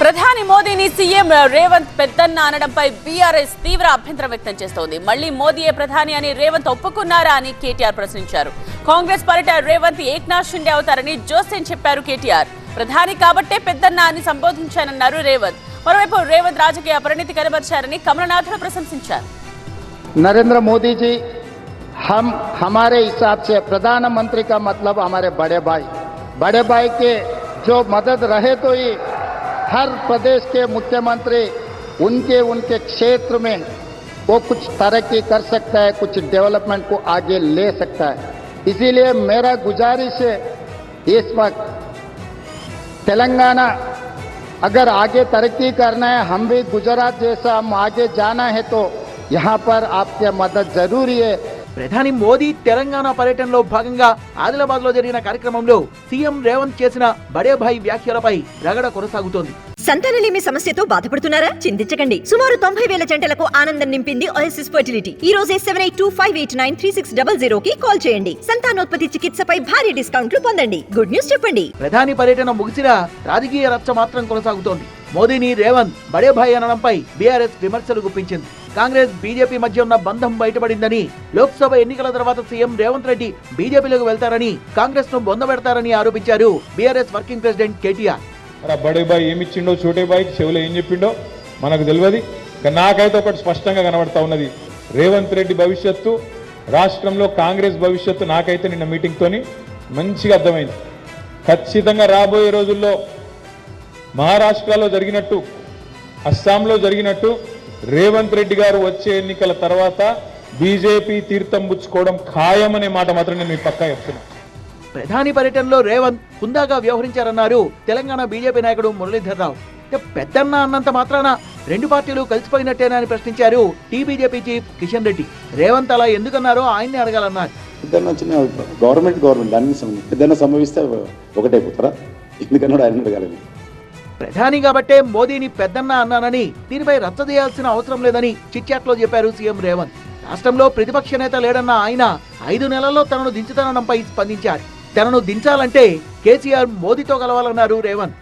ప్రధాని మోదీని సీఎం రేవంత్ పెద్దన్న అనడంపై బీఆర్ఎస్ తీవ్ర అభ్యంతరం వ్యక్తం చేస్తోంది మళ్లీ మోదీయే ప్రధాని అని రేవంత్ ఒప్పుకున్నారా అని కేటీఆర్ ప్రశ్నించారు కాంగ్రెస్ పార్టీ రేవంత్ ఏక్నాథ్ షిండే అవుతారని జోసెన్ చెప్పారు కేటీఆర్ ప్రధాని కాబట్టే పెద్దన్న అని సంబోధించానన్నారు రేవంత్ మరోవైపు రేవంత్ రాజకీయ పరిణితి కనబరిచారని కమలనాథులు ప్రశంసించారు नरेंद्र मोदी जी हम हमारे हिसाब से प्रधानमंत्री का मतलब हमारे बड़े भाई बड़े भाई के जो मदद रहे तो ही हर प्रदेश के मुख्यमंत्री, उनके उनके क्षेत्र में वो कुछ तरक्की कर सकता है, कुछ डेवलपमेंट को आगे ले सकता है। इसीलिए मेरा गुजारिश है, इस वक्त तेलंगाना, अगर आगे तरक्की करना है, हम भी गुजरात जैसा हम आगे जाना है तो यहाँ पर आपके मदद ज़रूरी है। ప్రధాని మోదీ తెలంగాణ పర్యటనలో భాగంగా ఆదిలాబాద్లో జరిగిన కార్యక్రమంలో సీఎం రేవంత్ చేసిన బడే భాయ్ వ్యాఖ్యలపై రగడ కొనసాగుతోంది. సంతానలేమి సమస్యతో బాధపడుతున్నారా? చింతించకండి. సుమారు తొంభై వేల జంటలకు ఆనందం నింపింది ఓఎస్ఎస్ ఫర్టిలిటీ ఈ రోజే seven eight two five eight nine three six double zero కి కాల్ చేయండి. సంతానోత్పత్తి చికిత్సపై భారీ డిస్కౌంట్లు పొందండి. గుడ్ న్యూస్ చెప్పండి. ప్రధాని పర్యటన ముగిసినా రాజకీయ రచ్చ మాత్రం కొనసాగుతోంది. మోదీని రేవంత్ బడే భాయ్ అనడంపై బీఆర్ఎస్ విమర్శలు గుప్పించింది. కాంగ్రెస్ బీజేపీ మధ్య ఉన్న బంధం బయటపడిందని లోక్సభ ఎన్నికల తర్వాత సీఎం రేవంత్ రెడ్డి బీజేపీలోకి వెళ్తారని కాంగ్రెస్ను బొందబెడతారని ఆరోపించారు బీఆర్ఎస్ వర్కింగ్ ప్రెసిడెంట్ కేటీఆర్. బడే బాయ్ ఏమి ఇచ్చిండో చోటే బాయ్ చెవులో ఏం చెప్పిండో మనకు తెలియదు. నాకైతే ఒకటి స్పష్టంగా కనబడతా ఉన్నది. రేవంత్ రెడ్డి భవిష్యత్తు రాష్ట్రంలో కాంగ్రెస్ భవిష్యత్తు నాకైతే నిన్న మీటింగ్తోని మంచిగా అర్థమైంది. ఖచ్చితంగా రాబోయే రోజుల్లో మహారాష్ట్రలో జరిగినట్టు అస్సాంలో జరిగినట్టు రేవంత్ రెడ్డి గారు వచ్చే ఎన్నికల తర్వాత బీజేపీ తీర్థం పుచ్చుకోవడం ఖాయమనే మాట మాత్రం నేను మీ పక్కా చెప్తున్నా. ప్రధాని పర్యటనలో రేవంత్ హుందాగా వ్యవహరించారన్నారు తెలంగాణ బీజేపీ నాయకుడు మురళీధర్ రావు. పెద్దన్న అన్నంత మాత్రాన రెండు పార్టీలు కలిసిపోయినట్టేనా అని ప్రశ్నించారు T BJP chief Kishan Reddy. Revanth అలా ఎందుకన్నారో ఆయన్ని అడగాలన్నారు. పెద్దన్న వచ్చిన గవర్నమెంట్ గవర్నమెంట్ అన్ని సంబంధం పెద్దన్న సంభవిస్తే ఒకటైపోతారా ఎందుకన్నాడు ఆయన అడగాలని ప్రధాని కాబట్టే మోదీని పెద్దన్న అన్నానని దీనిపై రచ్చ చేయాల్సిన అవసరం లేదని చిట్చాట్లో చెప్పారు సీఎం రేవంత్. రాష్ట్రంలో ప్రతిపక్ష నేత లేడన్న ఆయన ఐదు నెలల్లో తనను దించుతానడంపై స్పందించారు. తనను దించాలంటే కేసీఆర్ మోదీతో కలవాలన్నారు రేవంత్.